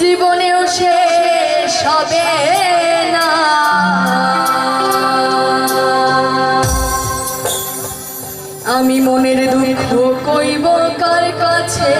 জীবনেও শেষ হবে না। আমি মনের দুঃখ কইব কার কাছে?